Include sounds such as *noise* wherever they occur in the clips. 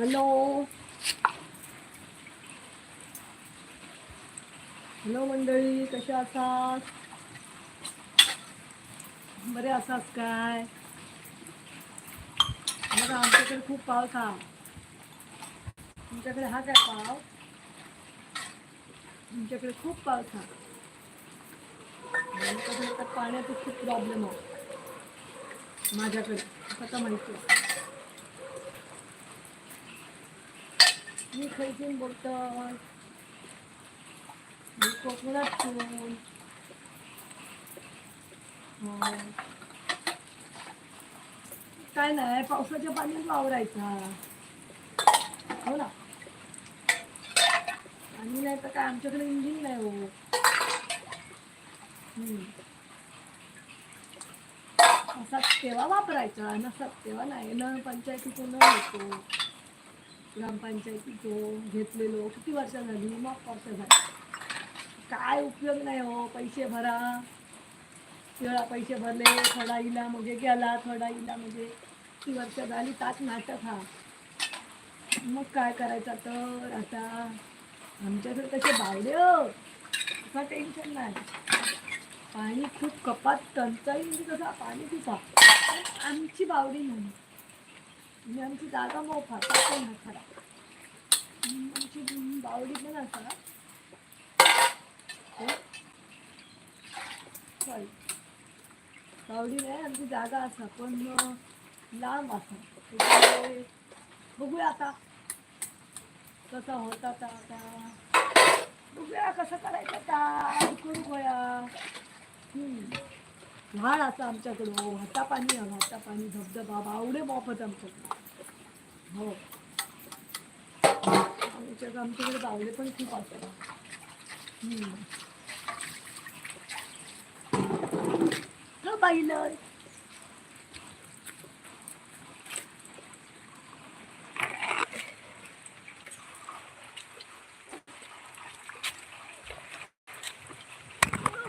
Hello hello मंडळी, कशा आसात? बरे आसात काय? बघा, आमच्याकडे खूप पाऊस हा. तुमच्याकडे हा काय पाव तुमच्याकडे खूप पाऊस हा. पाण्याचा खूप प्रॉब्लेम आहे. माझ्याकडे, आता माहिती आहे. मी खैसून बोलतोय मी कोकणातून काय नाही पावसाच्या पाण्यात वावरायचा. हो ना? आणि नाही तर काय आमच्याकडे इंजिन नाही हो. हम्म. असा तेव्हा वापरायचा नसत तेव्हा नाही. न पंचायतीतून न येतो. ग्रामपंचायतीचं घेतलेलो किती वर्ष झाली? मग वर्ष झाली. काय उपयोग नाही हो पैसे भरा. वेळा पैसे भरले थोडा इला म्हणजे गेला थोडा इला म्हणजे किती वर्ष झाली? ताच नाटक हा. मग काय करायचं तर आता आमच्याकडे कसे बावडे हो. असं टेन्शन नाही. पाणी खूप कपात टंचाई म्हणजे कसं पाणी खूप आमची बावडी नाही. म्हणजे आमची जागा मोफा पण ना खरा? आमची बावडी पण असा हो? बावडी नाही आमची जागा असा पण लांब असा. त्याच्यामुळे बघूया आता. कसा होता आता आता. बघूया कसं करायचं आता. करू गोया व्हाळ असं आमच्याकडं. हो, वाटा पाणी आहे वाटा पाणी. धबधबा बावडे मोफत आमच्याकडे. हो. आमच्याकडे आमच्याकडे बावडे पण खूप असतात. हो पाहिलं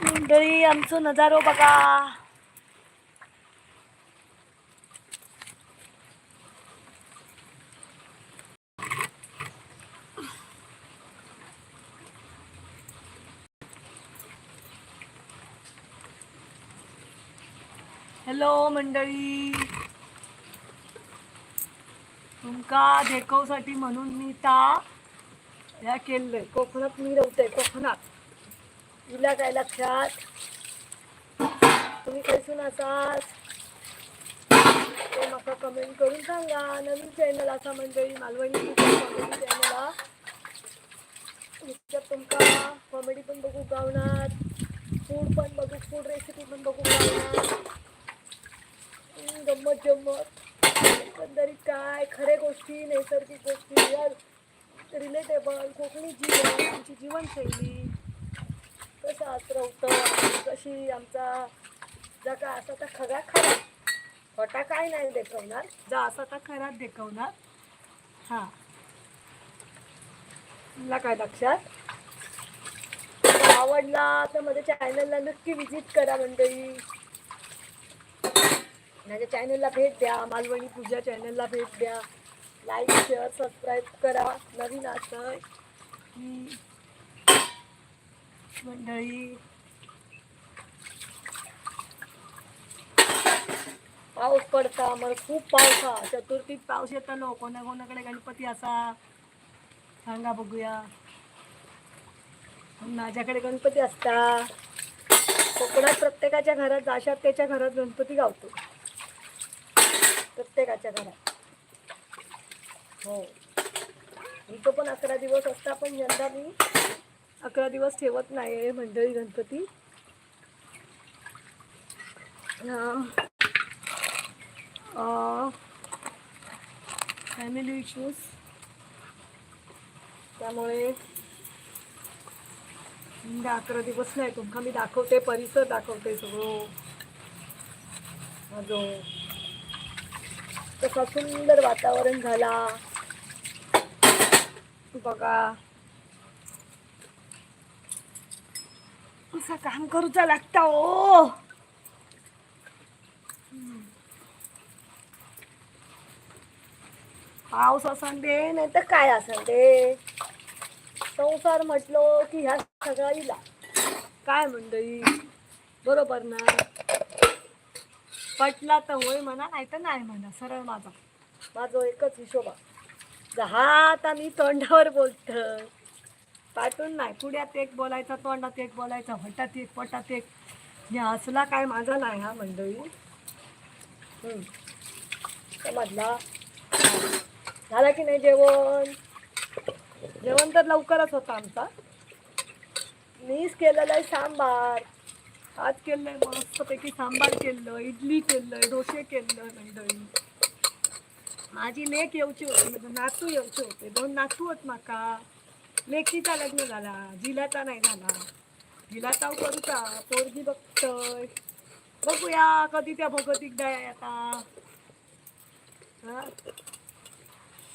मंडळी आमचं नजारो बघा. हॅलो मंडळी. तुमका देखवसाठी म्हणून मी ता ह्या केलंय. कोकणात मी रवते कोकणात. तुला काय लक्षात? तुम्ही कसून असाल? ते म्हाका कमेंट करून सांगा. नवीन चॅनल असा मंडळी मालवणी कॉमेडी चॅनल तुमका कॉमेडी पण बघू गावणार. फूड पण बघू फूड रेसिपी पण बघू गावणार. गंमत जम्मत एकंदरीत काय खरे गोष्टी नैसर्गिक गोष्टी रिलेटेबल कोकणी जीवन आमची जीवनशैली. कसं आसरवतं कशी आमचा जगा असा तर खरा खरा. खोटा काय नाही देखवणार जा असा तर खराच देखवणार. हां. तुला काय लक्षात? आवडला तर माझ्या चॅनलला नक्की विजिट करा मंडळी. माझ्या चॅनलला भेट द्या मालवणी पूजा चॅनलला भेट द्या. लाईक शेअर सबस्क्राईब करा. नवीन असं की मंडळी. पाऊस पडता मग खूप पाऊस हा. चतुर्थीत पाऊस येतलो. कोणा कोणाकडे गणपती असा? सांगा बघूया. माझ्याकडे गणपती असता. कोकणात प्रत्येकाच्या घरात जाशात त्याच्या घरात गणपती गावतो. प्रत्येकाच्या घरात. हो. इथं पण अकरा दिवस असता पण यंदा मी अकरा दिवस ठेवत नाही आहे मंडळी गणपती. फॅमिली इश्यूज त्यामुळे अकरा दिवस नाही तुमका मी दाखवते परिसर दाखवते सगळं. माझं कसा सुंदर वातावरण झाला. बघा. कसा काम करूचा लागता ओ पाऊस असन दे नाही तर काय असन दे. संसार म्हटलो की ह्या सगळ्या काय मंडळी? बरोबर ना? पटला तर होय म्हणा नाही तर नाही म्हणा. सरळ माझा. माझा एकच हिशोबा हा आम्ही तोंडावर बोलत. पाठून नाही पुढ्यात एक बोलायचा तोंडात एक बोलायचा हटात एक पटात एक. हे असला काय माझा नाही हा मंडळी. समजला? झाला की नाही जेवण? जेवण तर लवकरच होतं आमचा. मीच केलेलं आहे सांबार. आज केलंय मस्तपैकी सांबार केलं इडली केलंय डोसे केलं मंडळी माझी लेक येऊची होती म्हणजे नातू येऊचे होते. दोन नातू होत माका. लेकीचा लग्न झाला जिलाचा नाही झाला. जिलाचा करूचा पोरगी बघतोय. बघूया कधी त्या भगवतीक द्या आता.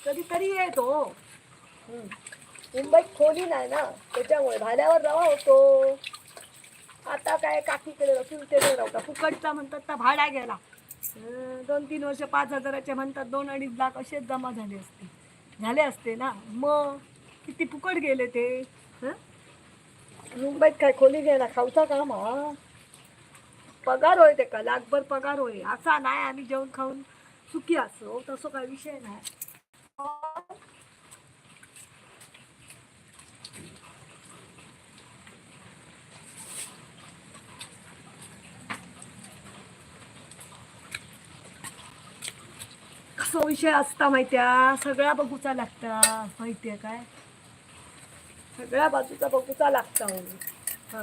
कधीतरी येतो. मुंबईत खोली नाही ना त्याच्यामुळे भाल्यावर रवा होतो. आता काय काकीकडे रसून ते राहता फुकटचा म्हणतात तर भाडा गेला दोन तीन वर्ष पाच हजाराचे म्हणतात दोन अडीच लाख असेच जमा झाले असते. झाले असते ना? मग किती फुकट गेले ते? हं? मुंबईत काय खोली घ्यायला खाऊचा का मग? पगार होय ते का? लाखभर पगार होय. असा नाही आम्ही जेवण खाऊन सुखी असो तसं काय विषय नाही कसं विषय असता माहित्या सगळ्या बघूचा लागता. माहितीये काय? सगळ्या बाजूचा बघूचा लागता हो. हा.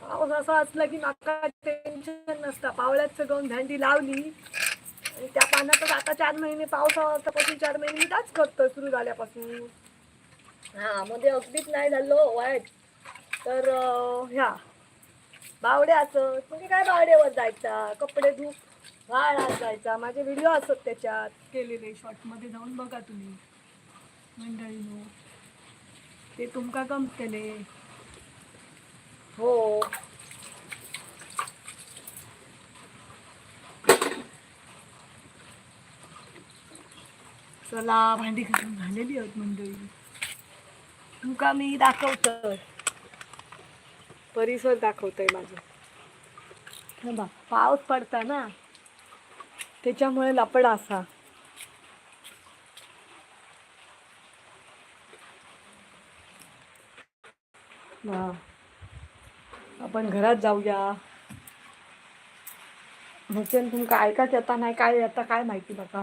पाऊस असा असला की माका टेन्शन नसता. पावळ्यात सगळं भेंडी लावली. आणि त्या पाण्यातच आता चार महिने पावसापासून चार महिने मी त्याच करतोय सुरू झाल्यापासून. हा मध्ये अगदीच नाही झालो वाईट. तर ह्या. बावड्याचं म्हणजे काय बावड्यावर जायचा? कपडे धुप वाळात जायचा माझे व्हिडिओ असत त्याच्यात. केलेले शॉर्टमध्ये जाऊन बघा तुम्ही. मंडळीनो. ते तुमका गमतले. हो. चला भांडी घालून झालेली आहेत मंडळी. तुमका मी दाखवतोय. परिसर दाखवतोय माझं. हे बघ पाऊस पडता ना त्याच्यामुळे लपडा असा. हा. आपण घरात जाऊया. म्हणजे तुमका ऐकाच येता नाही काय येता काय माहिती बघा.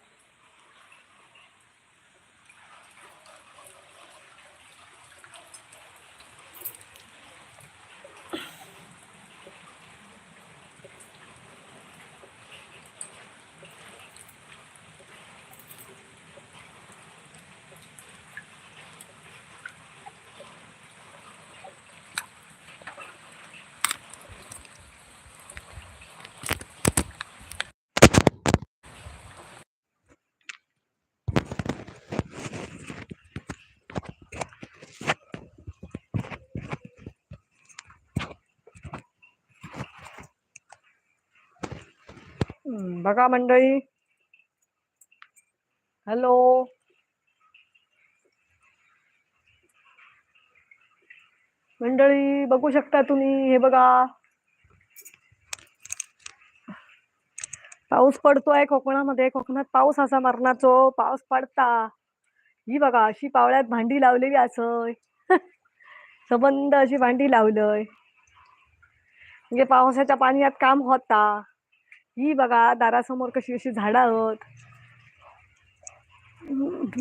बघा मंडळी. हॅलो. मंडळी बघू शकता तुम्ही हे बघा. पाऊस पडतोय कोकणामध्ये. कोकणात पाऊस असा मरणाचो. पाऊस पडता. ही बघा अशी पावळ्यात भांडी लावलेली असय *laughs* सबंध अशी भांडी लावलंय. म्हणजे पावसाच्या पाण्यात काम होता. ही बघा दारासमोर कशी अशी झाडं आहोत.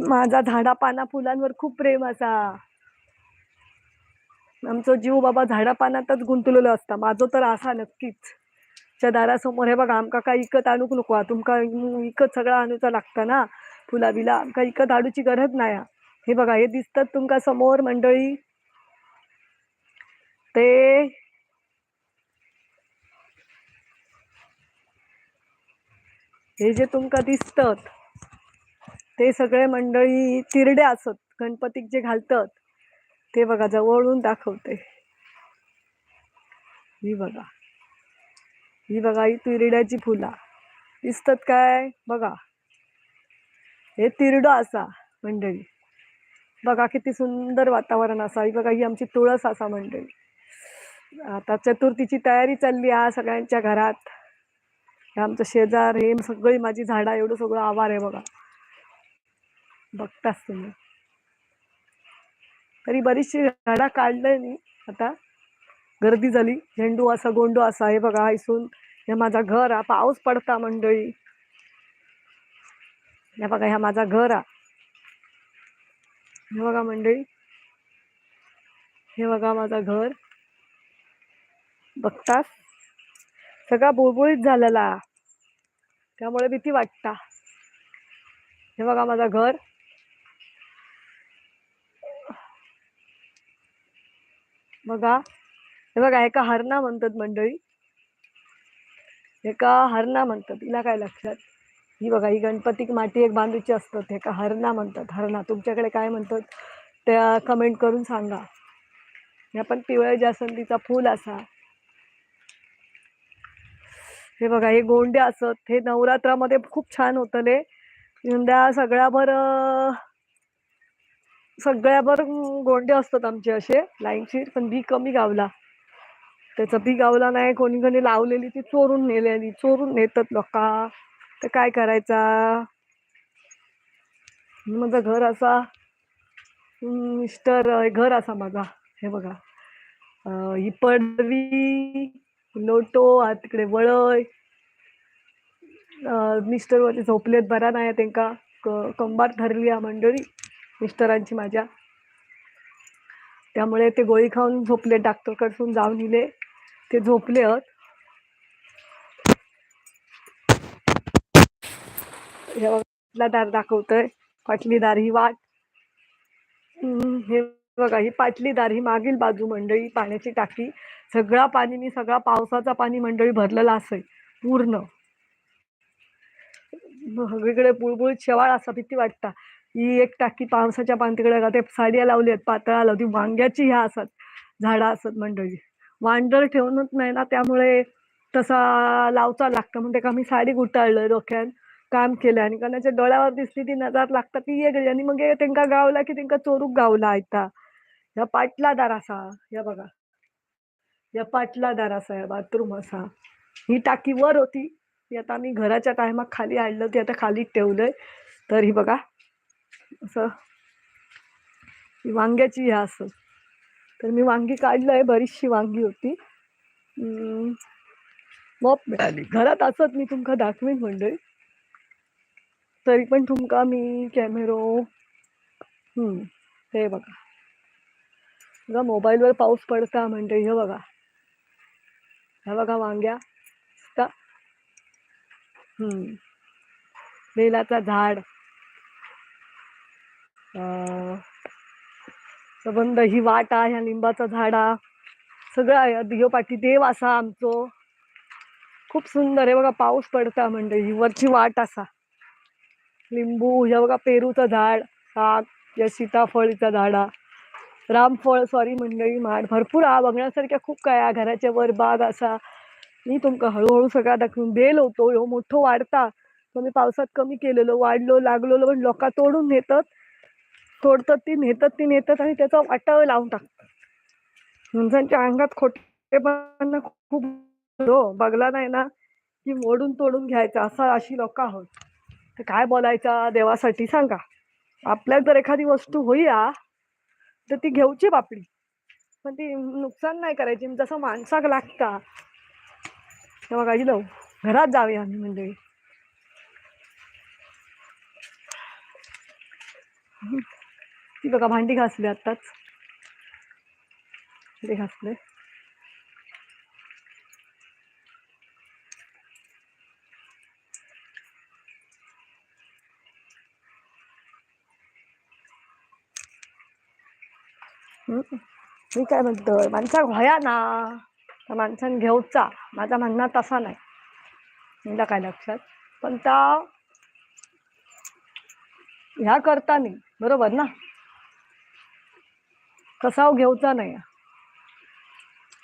माझा झाडा पाना फुलांवर खूप प्रेम असा. आमचं जीव बाबा झाडा पानातच गुंतलेलो असता. माझं तर असा नक्कीच. च्या दारासमोर हे बघा आमका काय इकत आणूक नको. तुमका इकत सगळं आणूचा लागतं ना. फुला बिला आमका इकत आणूची गरज नाही हे बघा हे दिसतात तुमका समोर मंडळी. ते हे जे तुमका दिसतात ते सगळे मंडळी तिरडे असत गणपतीक जे घालतात ते बघा जवळून दाखवते. ही बघा. ही बघा ही तिरड्याची फुला. दिसतात काय? बघा. हे तिरडो असा मंडळी. बघा किती सुंदर वातावरण असा. ही बघा ही आमची तुळस असा मंडळी. आता चतुर्थीची तयारी चालली आहे सगळ्यांच्या घरात. हे आमचं शेजार हे सगळी माझी झाडं एवढं सगळं आवार आहे बघा. बघताच तुम्ही. तरी बरीचशी झाडा काढलंय मी आता. गर्दी झाली. झेंडू असा गोंडू असा हे बघा इसून हे माझा घर हा पाऊस पडता मंडळी. हे बघा ह्या माझा घर हा. हे बघा मंडळी. हे बघा माझा घर. बघताच. सगळा बुळबुळीत झालेला. त्यामुळे भीती वाटता. हे बघा माझा घर. बघा. हे बघा एका हरणा म्हणतात मंडळी. एका हरणा म्हणतात. तिला काय लक्षात? ही बघा ही गणपतीक माती एक बांधूची असतात. एका हरणा म्हणतात. हरणा तुमच्याकडे काय म्हणतात? त्या कमेंट करून सांगा. हे पण पिवळ्या जास्वंदीचा फूल असा. हे बघा हे गोंडे असत हे नवरात्रामध्ये खूप छान होतले यंदा सगळ्याभर सगळ्याभर गोंडे असतात आमचे असे लाईनशीर पण बी कमी गावला. त्याचं बी गावला नाही कोणी कोणी लावलेली ती चोरून नेलेली चोरून नेतात लोका. तर काय करायचा? माझं घर असा मिस्टर घर असा माझा हे बघा. ही पडवी लोटो आत तिकडे वळय मिस्टर वरती झोपलेत बरा नाही त्यांका. कंबार धरली हा मंडळी मिस्टरांची माझ्या. त्यामुळे ते गोळी खाऊन झोपले डॉक्टरकडसून जाऊन इले. ते झोपले आहेत दार दाखवतोय. पाटली दार ही वाट. हे बघा ही पाटलीदार ही मागील बाजू मंडळी पाण्याची टाकी सगळा पाणी मी सगळा पावसाचा पाणी मंडळी भरलेला असेल पूर्ण. वेगळे बुळबुळीत शेवाळ असा भीती वाटता. ही एक टाकी पावसाच्या पानतीकडे ते साड्या लावली आहेत पातळा लावली वांग्याची ह्या असत झाडं असत मंडळी. वांडर ठेवूनच नाही ना त्यामुळे तसा लावचा लागतं म्हणते का मी साडी गुटाळलं डोक्यात काम केलं. आणि कोणाच्या डोळ्यावर दिसली ती नजर लागता ती वेगळी आणि मग त्यांना गावला की तेंका चोरूक गावला आयता. ह्या पाटला दार असा या बघा. या पाटला दार असा या बाथरूम असा. ही टाकी वर होती. ती आता मी घराच्या टायमात खाली आणलं ती आता खाली ठेवलंय. तर ही बघा. असं. ही वांग्याची ह्या असं. तर मी वांगी काढलंय. बरीचशी वांगी होती. मॉप मग मिळाली. घरात असत मी तुमका दाखवीन मंडळी. तरी पण तुमका मी कॅमेरो हे बघा. बघा मोबाईलवर पाऊस पडता म्हणते हे बघा. हे बघा वांग्या. हम्म. बेलाचा झाड. अं, सबंध ही वाट आहे ह्या लिंबाचा झाड. सगळं आहे. दियो देव असा आमचो. खूप सुंदर आहे. बघा पाऊस पडता म्हणजे ही वरची वाट असा. लिंबू हे बघा पेरूचं झाड. साग या सीताफळीचा झाड. रामफळ सॉरी मंडळी माड. भरपूर हा बघण्यासारख्या खूप काय आ घराच्या वर बाग असा. मी तुमका हळूहळू सगळा दाखवून बेल होतो ह्यो मोठो वाढता. तो मी पावसात कमी केलेलो वाढलो लागलो पण लोका तोडून नेतात. तोडतात ती नेतात ती नेतात आणि त्याचा वाटाव लावून टाकतात माणसांच्या अंगात खोटेपणा खूप हो बघला नाही ना की मोडून तोडून घ्यायचा. असा अशी लोक आहोत. तर काय बोलायचा देवासाठी सांगा. आपल्याला जर एखादी वस्तू होईया. तर ती घेऊची बापडी. पण ती नुकसान नाही करायची. जसं माणसाक लागता. तेव्हा काय जाऊ घरात जावे आम्ही मंडळी. ती बघा भांडी घासली आत्ताच. ते घासले. मी काय म्हणतोय माणसा व्हया ना त्या माणसाने घेऊचा माझा म्हणणं तसा नाही. मला काय लक्षात? पण त्या ह्या करता नाही. बरोबर ना? कसा हो घेऊचा नाही.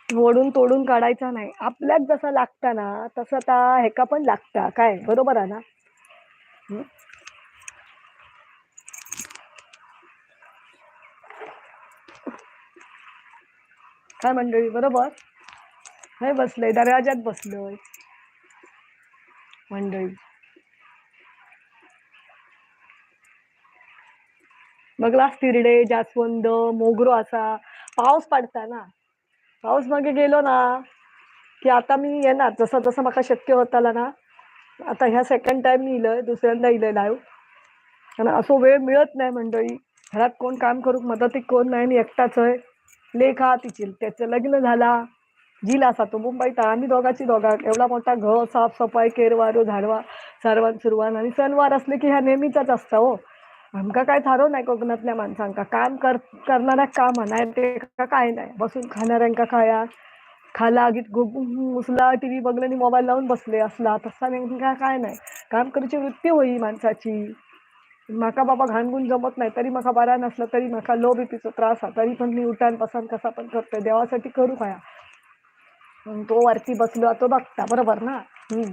ओढून तोडून काढायचा नाही. आपल्यात जसा लागता ना तसं त्या ह्याका पण लागता. काय? बरोबर आहे ना? काय मंडळी बरोबर? हे बसलंय दरवाज्यात बसलोय. मंडळी. बघला तिरडे जास्वंद मोगरो असा. पाऊस पडता ना? पाऊस मागे गेलो ना की आता मी येणार. जसं जसं मला शक्य होताला ना आता ह्या सेकंड टाइम मी इलंय दुसऱ्यांदा इलंय लाईव्ह आणि असं वेळ मिळत नाही मंडळी. घरात कोण काम करूक मदतीक कोण नाही मी एकटाच आहे. लेखा तिची त्याचं लग्न झाला. झील असा तो मुंबईत आम्ही दोघाची दोघा. एवढा मोठा घर साफसफाई केरवारो झाडवा सारवान सुरवान आणि सणवार असले की ह्या नेहमीचाच असता हो. आमका काय थारो नाही कोकणातल्या माणसांका. काम कर करणाऱ्या काम नाही ते काय नाही. बसून खाणाऱ्यांका खाया खाला गीत मुसला टी व्ही बघलं आणि मोबाईल लावून बसले असला. तसा नेमका काय नाही. काम करूची वृत्ती होई माणसाची. म्हाका बाबा घाणगुण जमत नाही तरी म्हाका बरा नसला तरी म्हाका लो बीपीचा त्रास हा तरी पण मी उठान पसान कसा पण करतोय देवासाठी करू खाया तो वरती बसलो तो बघता बरोबर ना? हम्म.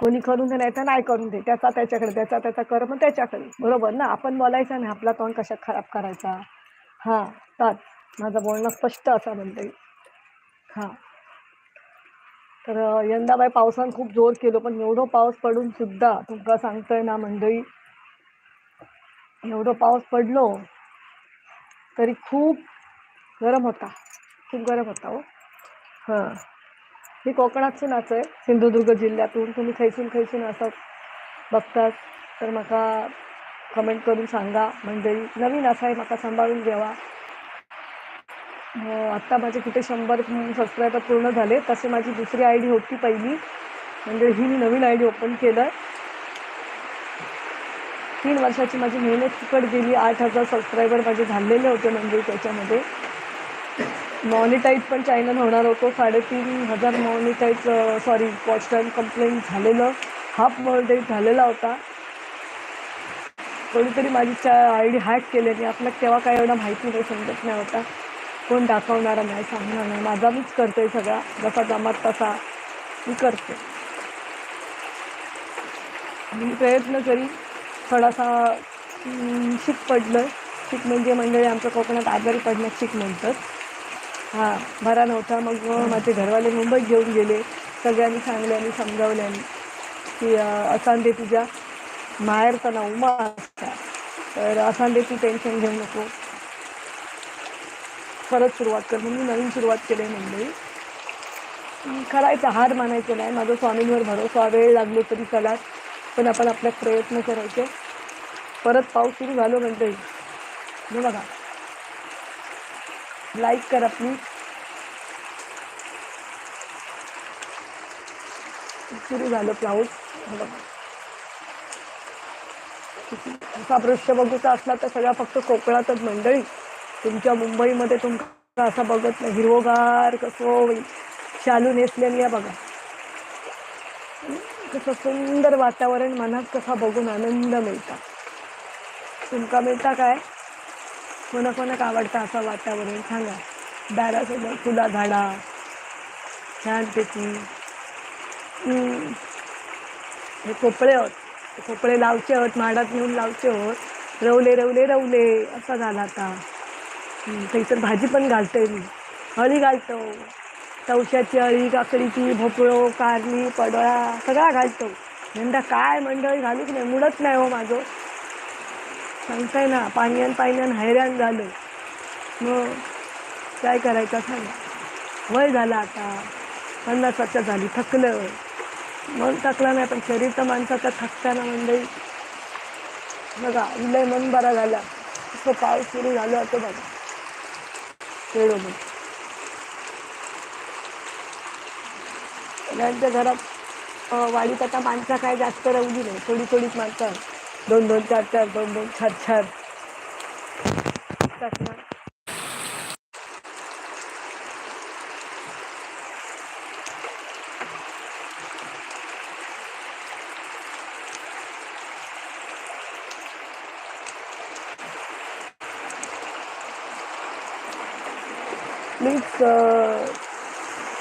कोणी करून दे नाही तर नाही करून दे त्याचा त्याच्याकडे त्याचा त्याचा कर मग त्याच्याकडे बरोबर ना? आपण बोलायचं नाही आपला तोंड कशा खराब करायचा? हां तात माझं बोलणं स्पष्ट असं म्हणते. हां. तर यंदा बाय पावसान खूप जोर केलो पण एवढं पाऊस पडून सुद्धा तुमका सांगतोय ना मंडळी एवढं पाऊस पडलो तरी खूप गरम होता. खूप गरम होता हो. हां. मी नाच आहे सिंधुदुर्ग जिल्ह्यातून. तुम्ही खैसून खैसून असं बघतात. तर म्हाका कमेंट करून सांगा. मंडळी नवीन असाय म्हाका सांभाळून घ्यावा हो, आत्ता माझे कुठे शंभर सबस्क्रायबर पूर्ण झाले तसे माझी दुसरी आय डी होती पहिली. म्हणजे ही मी नवीन आय डी ओपन केलं तीन वर्षाची माझी मेहनत फुकट गेली. आठ हजार सबस्क्रायबर माझे झालेले होते म्हणजे त्याच्यामध्ये. मॉनिटाईज पण चॅनल होणार होतो. साडेतीन हजार monetise sorry watch time complaint झालेलं. हाफ मॉनिटाईज झालेला होता. कोणीतरी माझी आय डी हॅक केल्याने आपल्याला तेव्हा काय एवढं माहिती नाही समजत नाही होता. कोण दाखवणारा नाही सांगणार नाही. माझा मीच करते सगळा. जसा जमत तसा मी करते. मी प्रयत्न करी थोडासा शीक पडलं. शीक म्हणजे मंडळी आमच्या कोकणात आजारी पडण्यात शीक म्हणतात. हां बरा नव्हता. मग माझे घरवाले मुंबईत घेऊन गेले. सगळ्यांनी सांगल्यानी समजावल्यानी की असांदे तुझ्या माहेरचा ना उमा असता तर असांदे तू टेन्शन घेऊ नको. परत सुरुवात कर. म्हणून मी नवीन सुरुवात केली आहे मंडळी अं, हार मानायचं नाही. माझा स्वामींवर भरोसा. वेळ लागलो तरी चला. पण आपण आपल्यात प्रयत्न करायचे. परत पाऊस सुरू झालो मंडळी हे बघा. लाईक करा प्लीज सुरू झालं पाऊस. बघा. असा दृश्य बघूचा असला तर सगळा फक्त कोकणातच मंडळी. तुमच्या मुंबईमध्ये तुमचा असा बघत नाही. हिरवगार कसं होईल? शालू नेसलेली आहे बघा. कसं सुंदर वातावरण मनात कसा बघून आनंद मिळता. तुमका मिळता काय? कोणा कोणाक आवडतं असं वातावरण सांगा. दारासमोर फुला झाडा छानपैकी. हे कोपळे होत कोपळे लावचे होत माडात नेऊन लावचे होत रवले रवले रवले असा झाला आता. हम्म, थंयसर भाजी पण घालते मी. हळी घालतो. तवशाची अळी काकडीची भोपळो कारली पडोळा सगळा घालतो. यंदा काय मंडळी घालूच नाही मुडत नाही हो माझं. सांगताय ना पाण्यान पाण्यान हैराण झालं. मग काय करायचं सांग. वय झालं आता पन्नास वर्ष झाली थकलं. मन थकलं नाही पण शरीर तर माणसाचं थकताना मंडळी. बघा लय मन बरा झाला. असं पाऊस सुरू झालं होतो बघा. खेळोमधून सगळ्यांच्या घरात वाढीत वाडीत आता माणसं काय जास्त राहिली नाही. थोडी थोडीच माणसं आहेत. दोन दोन चार चार दोन दोन चार चार असतात प्लीज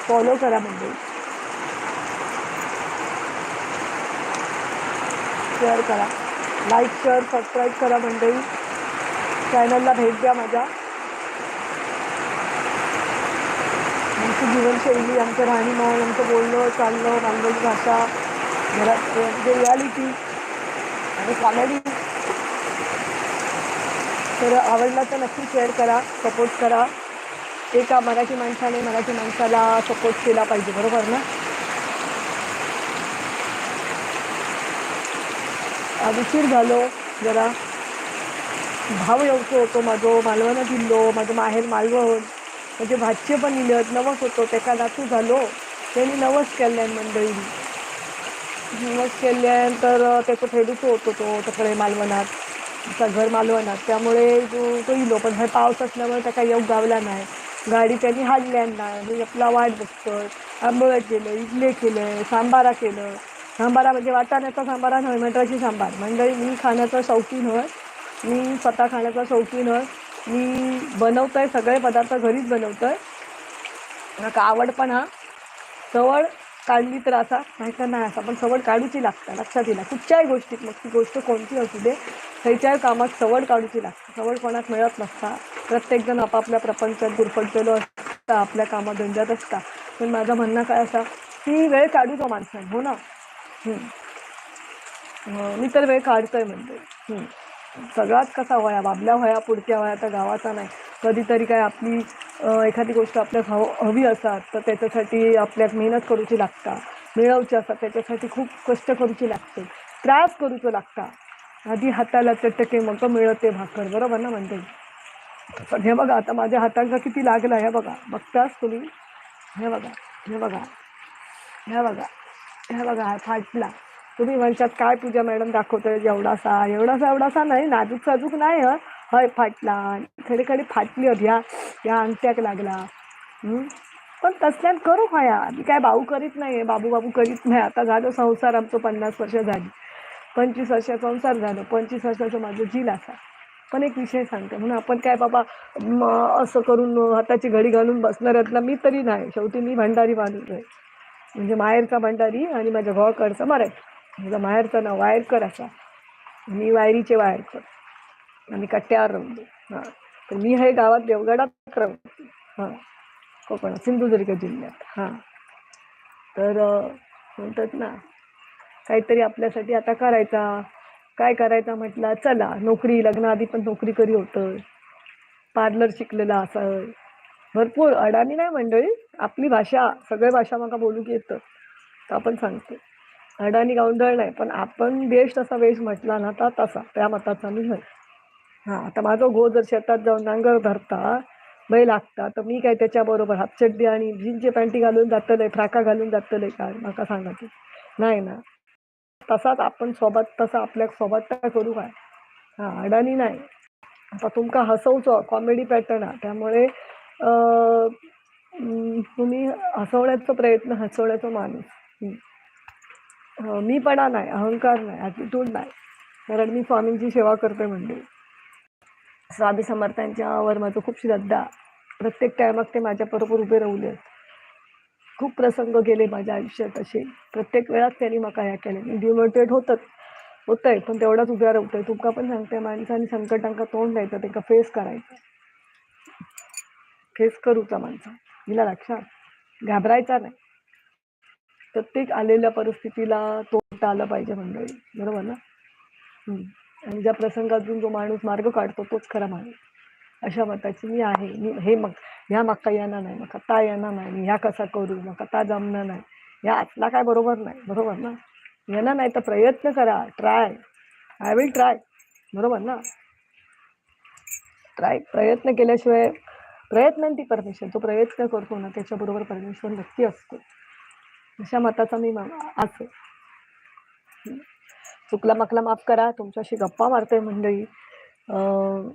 फॉलो करा म्हणजे. शेअर करा. लाईक शेअर सबस्क्राईब करा मंडळी. चॅनलला भेट द्या माझ्या. आमची जीवनशैली आमचं राहणीमान आमचं बोलणं चालणं मालवणी भाषा घरात म्हणजे रियालिटी आणि कॉमेडी तर आवडला तर नक्की शेअर करा सपोर्ट करा. एका मराठी माणसाने मराठी माणसाला सपोर्ट केला पाहिजे बरोबर ना? आ, उशीर झालो. जरा भाव येवचो होतो माझो मालवणं दिल्लो माझं माहेर मालवण. म्हणजे भाचे पण इलत नवस होतो तेका नातू झालो. त्यांनी नवस केल्यान मंडळी. नवस केल्यान तर त्याचं फेडूचो होतो तो तकडे मालवणात. त्याचं घर मालवणात. त्यामुळे तो तो इलो पण हे पाऊस असल्यामुळे त्याका येऊ गावला नाही. गाडी त्यांनी हाडल्यान नाही. म्हणजे आपला वाट बघतोय. आंबोळ्या केलं इडले केलं सांबारा केलं. सांबारा म्हणजे वाटाण्याचा सांबारा नव्हे मटराची सांबार. मंडळी मी खाण्याचा शौकीन होय. मी स्वतः खाण्याचा शौकीन होय. मी बनवतो आहे सगळे पदार्थ घरीच बनवतो आहे का आवड पण हा. सवड काढली तर असा नाही तर नाही असा पण सवड काढूची लागतं लक्षात येईल. कुठच्याही गोष्टीत मग ती गोष्ट कोणती असू दे खयच्याही कामात सवड काढूची लागते. सवड कोणाक मिळत नसता. प्रत्येकजण आपापल्या प्रपंचात गुरफटलेलो असता आपल्या कामात धंद्यात असता. पण माझं म्हणणं काय असा की वेळ काढू तो माणसाने हो ना? मी तर वेळ काढतोय म्हणते. हम्म. सगळाच कसा वया बाबल्या वया पुढच्या वया तर गावाचा नाही. कधीतरी काय आपली एखादी गोष्ट आपल्याक हव हवी असतात तर त्याच्यासाठी आपल्यात मेहनत करूची लागता. मिळवची असतात त्याच्यासाठी खूप कष्ट करूची लागते. त्रास करूचो लागता. आधी हाताला चटके मग मिळते भाकर बरोबर ना म्हणते? पण हे बघा आता माझ्या हातांचा किती लागला हे बघा. बघताच तुम्ही. हे बघा हे बघा. हे बघा. हे बघा फाटला. तुम्ही म्हणशात काय पूजा मॅडम दाखवतोय? एवढासा एवढासा एवढासा नाही नाजूक साजूक नाही ह? हय फाटला. खडे खडे फाटली होती ह्या या अंगठ्याक लागला. पण तसल्यान करू खाया मी काय भाऊ करीत नाही बाबू बाबू करीत नाही. आता झालं संसार आमचं पन्नास वर्ष झाली. पंचवीस वर्षाचा संसार झालं. पंचवीस वर्षाचं माझं जील असा. पण एक विषय सांगते. म्हणून आपण काय बाबा असं करून हाताची घडी घालून बसणार आहेत ना मी तरी नाही. शेवटी मी भंडारी बांधून आहे. म्हणजे माहेरचा भंडारी आणि माझ्या भावाकडचा मराठी. माझा माहेरचं नाव वायरकर असा. मी वायरीचे वायरकर. आणि कट्ट्यावर रमतो हां. तर मी हे गावात देवगडात रमते हां. कोकणात सिंधुदुर्ग जिल्ह्यात. हां. तर म्हणतात ना काहीतरी आपल्यासाठी आता करायचा. काय करायचा म्हटलं चला नोकरी लग्नाआधी पण नोकरी करी होतं. पार्लर शिकलेला असं भरपूर. अडाणी नाही मंडळी. आपली भाषा सगळ्या भाषा मला बोलू की येतं. तर आपण सांगतो. अडाणी गावंढळ नाही पण आपण बेस्ट तसा वेश म्हटला ना तर तसा. त्या मताचा मी होय हां आता माझं गो जर शेतात जाऊन नांगर धरता बैल लागता तर मी काय त्याच्याबरोबर हातचड्डी आणि जीनचे पॅन्टी घालून जातले फ्राका घालून जातले काय? नका सांगा की. नाही ना. तसाच आपण सोबत तसा आपल्यासोबत काय करू काय? हां अडाणी नाही. आता तुमका हसवचो कॉमेडी पॅटर्न हा त्यामुळे तुम्ही हसवण्याचा प्रयत्न हसवण्याचा माणूस. मी अं, मीपणा नाही अहंकार नाही ॲटिट्यूड नाही. कारण मी स्वामींची सेवा करते म्हणजे स्वामी समर्थांच्यावर माझं खूप श्रद्धा. प्रत्येक टायमात ते माझ्याबरोबर उभे राहिले खूप प्रसंग गेले माझ्या आयुष्यात असे. प्रत्येक वेळात त्यांनी म्हाका ह्या केले मी डिमोटिवेट होतच होतंय पण तेवढाच उभ्या राहतोय तुमका पण सांगते माणसाने संकटांका तोंड द्यायचं त्यांना फेस करायचं. फेस करूचा माणसा? हिला लक्षात. घाबरायचा नाही. प्रत्येक आलेल्या परिस्थितीला तोंड आलं पाहिजे मंडळी. बरोबर ना? आणि ज्या प्रसंगातून जो माणूस मार्ग काढतो तोच खरा माणूस. अशा मताची मी आहे. मी हे मग ह्या मका येणार नाही मका ता येणार नाही मी ह्या कसा करू मका ता जमणार नाही. ह्या आतला काय बरोबर नाही. बरोबर ना? येणार नाही तर प्रयत्न करा. ट्राय. I will try. बरोबर ना? ट्राय. प्रयत्न केल्याशिवाय प्रयत्नांती परमेश्वर जो प्रयत्न करतो ना त्याच्याबरोबर परमेश्वर नक्की असतो. अशा मताचा मी. हम्म. चुकला माकला माफ करा तुमच्याशी गप्पा मारते मंडळी. अं,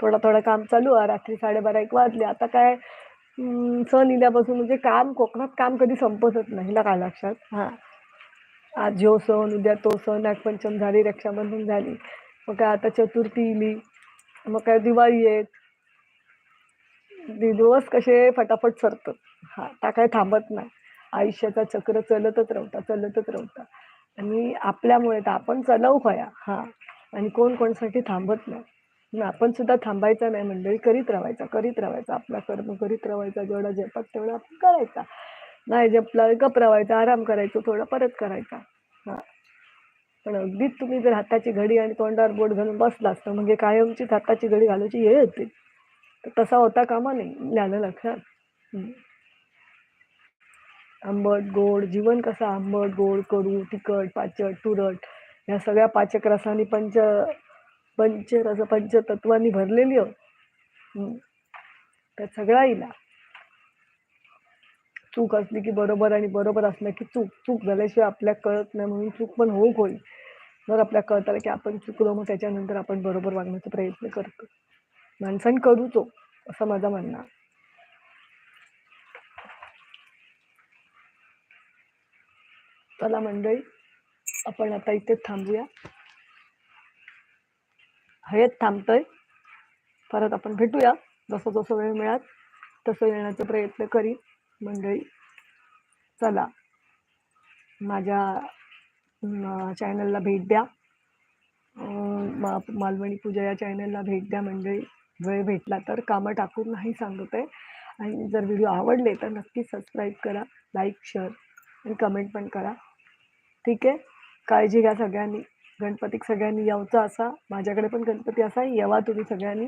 थोडं थोडं काम चालू आहे रात्री साडेबारा एक वाजले. आता काय सण इल्यापासून म्हणजे काम कोकणात काम कधी संपतच नाही हिला काय लक्षात हां. आज जो सण उद्या तो सण नागपंचम झाली रक्षाबंधन झाली. मग काय आता चतुर्थी इली मग काय दिवाळी दि- दिवस कसे फटाफट सरतात. हा त्या काय थांबत नाही. आयुष्याचा चक्र चलतच राहता चलतच राहता. आणि आपल्यामुळे तर आपण चलव खया. हा आणि कोण कोणासाठी थांबत नाही. आपण सुद्धा थांबायचं नाही मंडळी करीत राहायचा करीत राहायचा. आपला कर्म करीत राहायचा जेवढा झेपत तेवढा आपण करायचा. नाही जपला गप राहायचा आराम करायचो थोडा परत करायचा. हा. पण अगदीच तुम्ही जर हाताची घडी आणि तोंडावर बोट घालून बसलास तर म्हणजे कायमचीच हाताची घडी घालायची हे होते तसा होता कामा नाही आलं लक्षात. आंबट गोड जीवन कसं आंबट गोड कडू तिखट पाचट तुरट या सगळ्या पाचक रसानी पंच पंचरस पंचतत्वांनी भरलेली हो हम्म. त्यात सगळा इला चूक असली की बरोबर आणि बरोबर असलं की चूक. चूक झाल्याशिवाय आपल्या कळत नाही म्हणून चूक पण होऊ होईल. जर आपल्या कळत आलं की आपण चुकलो मग त्याच्यानंतर आपण बरोबर वागण्याचा प्रयत्न करतो. माणसाने करू तो असं माझं म्हणणं चला मंडळी आपण आता इथे थांबूया. हयत थांबतोय. परत आपण भेटूया. जसं जसं वेळ मिळाल तसं येण्याचा प्रयत्न करीन. मंडळी चला. माझ्या चॅनलला भेट द्या. मालवणी पूजा या चॅनलला भेट द्या मंडळी. वेळ भेटला तर कामं टाकून नाही सांगत. आहे आणि जर व्हिडिओ आवडले तर नक्की सबस्क्राईब करा लाईक शेअर आणि कमेंट पण करा. ठीक आहे? काळजी घ्या सगळ्यांनी. गणपतीक सगळ्यांनी यावचा असा माझ्याकडे पण गणपती असा येवा तुम्ही सगळ्यांनी.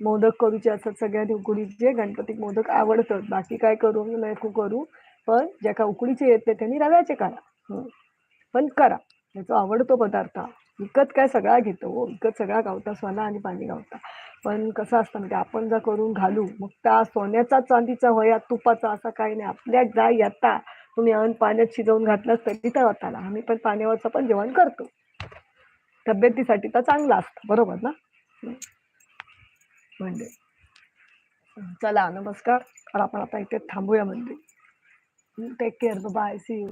मोदक करूचे असतात सगळ्यांनी उकडीचे गणपतीक मोदक आवडतात. बाकी काय करू नको करू. पण ज्या का उकडीचे येते त्यांनी रव्याचे करा. पण करा. त्याचा आवडतो पदार्थ. विकत काय सगळा घेतो हो. विकत सगळा गावता सोना आणि पाणी गावता. पण कसं असतं म्हणजे आपण जर करून घालू मग त्या सोन्याचा चांदीचा होया तुपाचा असा काही नाही. आपल्या जा येता तुम्ही अन्न पाण्यात शिजवून घातलं तरी तर होताला. आम्ही पण पाण्यावरचं पण जेवण करतो. तब्येतीसाठी तर चांगलं असतं बरोबर ना? म्हणजे चला नमस्कार. आपण आता इथे थांबूया म्हणजे. Take care bye see you